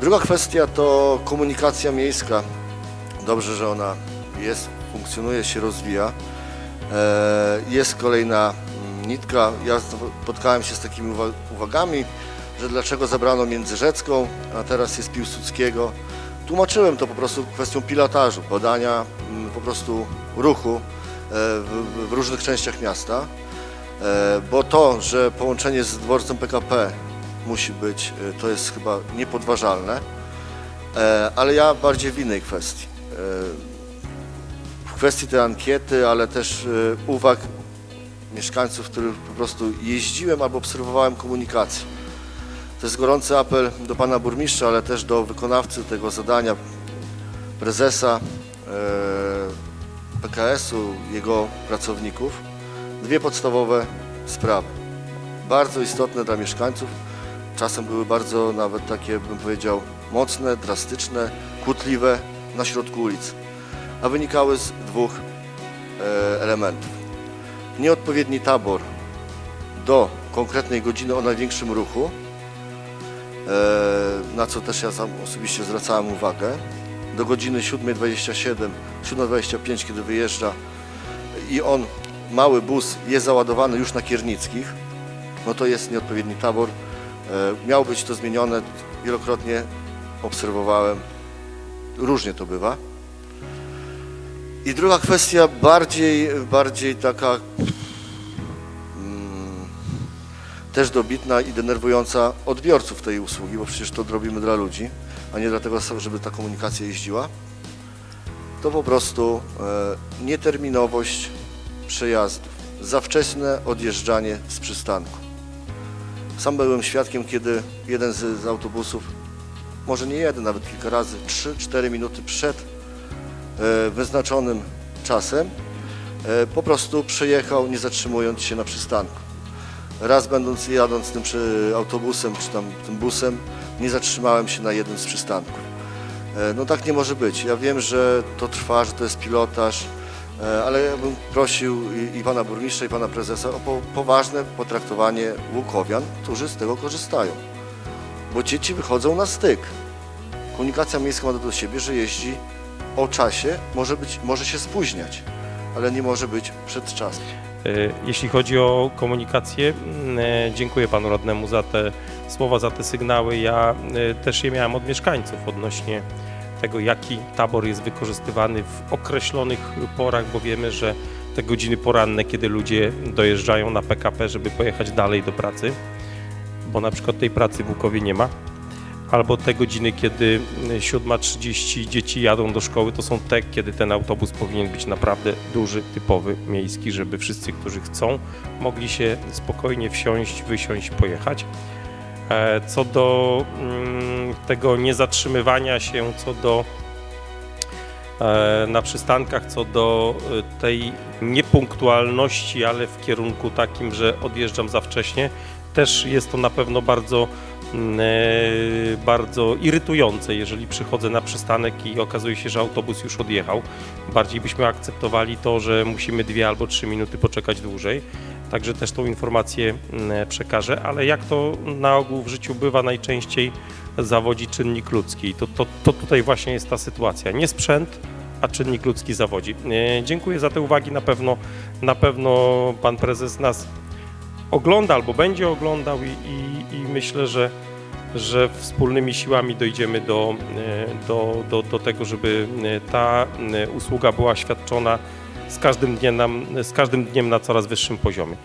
Druga kwestia to komunikacja miejska. Dobrze, że ona jest, funkcjonuje, się rozwija. E, Jest kolejna mm, nitka. Ja spotkałem się z takimi uwa- uwagami, że dlaczego zabrano Międzyrzecką, a teraz jest Piłsudskiego. Tłumaczyłem to po prostu kwestią pilotażu, badania mm, po prostu ruchu e, w, w różnych częściach miasta. E, Bo to, że połączenie z dworcem PKP musi być, e, to jest chyba niepodważalne. E, Ale ja bardziej w innej kwestii. E, W kwestii tej ankiety, ale też uwag mieszkańców, których po prostu jeździłem albo obserwowałem komunikację. To jest gorący apel do pana burmistrza, ale też do wykonawcy tego zadania, prezesa PKS-u, jego pracowników. Dwie podstawowe sprawy. Bardzo istotne dla mieszkańców. Czasem były bardzo nawet takie, bym powiedział, mocne, drastyczne, kłótliwe na środku ulicy. A wynikały z dwóch e, elementów. Nieodpowiedni tabor do konkretnej godziny o największym ruchu, e, na co też ja sam osobiście zwracałem uwagę, do godziny 7.27, 7.25, kiedy wyjeżdża i on, mały bus, jest załadowany już na Kiernickich, no to jest nieodpowiedni tabor. E, Miało być to zmienione, wielokrotnie obserwowałem, różnie to bywa. I druga kwestia, bardziej, bardziej taka mm, też dobitna i denerwująca odbiorców tej usługi, bo przecież to robimy dla ludzi, a nie dlatego, żeby ta komunikacja jeździła, to po prostu e, nieterminowość przejazdów, za wczesne odjeżdżanie z przystanku. Sam byłem świadkiem, kiedy jeden z, z autobusów, może nie jeden, nawet kilka razy, 3-4 minuty przed e, wyznaczonym czasem, e, po prostu przejechał, nie zatrzymując się na przystanku. Raz będąc jadąc tym przy autobusem czy tam tym busem, nie zatrzymałem się na jednym z przystanków. E, No tak nie może być. Ja wiem, że to trwa, że to jest pilotaż, ale ja bym prosił i, i pana burmistrza, i pana prezesa o po, poważne potraktowanie łukowian, którzy z tego korzystają. Bo dzieci wychodzą na styk. Komunikacja miejska ma do siebie, że jeździ o czasie, może, być, może się spóźniać, ale nie może być przed czasem. E, Jeśli chodzi o komunikację, mm, e, dziękuję panu radnemu za te słowa, za te sygnały. Ja e, też je miałem od mieszkańców odnośnie tego, jaki tabor jest wykorzystywany w określonych porach, bo wiemy, że te godziny poranne, kiedy ludzie dojeżdżają na PKP, żeby pojechać dalej do pracy, bo na przykład tej pracy w Łukowie nie ma, albo te godziny, kiedy 7.30 dzieci jadą do szkoły, to są te, kiedy ten autobus powinien być naprawdę duży, typowy, miejski, żeby wszyscy, którzy chcą, mogli się spokojnie wsiąść, wysiąść, pojechać. E, Co do mm, tego niezatrzymywania się, co do e, na przystankach, co do e, tej niepunktualności, ale w kierunku takim, że odjeżdżam za wcześnie, też jest to na pewno bardzo, mm, bardzo irytujące, jeżeli przychodzę na przystanek i okazuje się, że autobus już odjechał. Bardziej byśmy akceptowali to, że musimy dwie albo trzy minuty poczekać dłużej. Także też tą informację mm, przekażę, ale jak to na ogół w życiu bywa, najczęściej zawodzi czynnik ludzki. To, to, to tutaj właśnie jest ta sytuacja. Nie sprzęt, a czynnik ludzki zawodzi. E, Dziękuję za te uwagi. Na pewno, na pewno pan prezes nas ogląda albo będzie oglądał i, i, i myślę, że, że wspólnymi siłami dojdziemy do, e, do, do, do tego, żeby e, ta usługa była świadczona z każdym dniem, nam, z każdym dniem na coraz wyższym poziomie.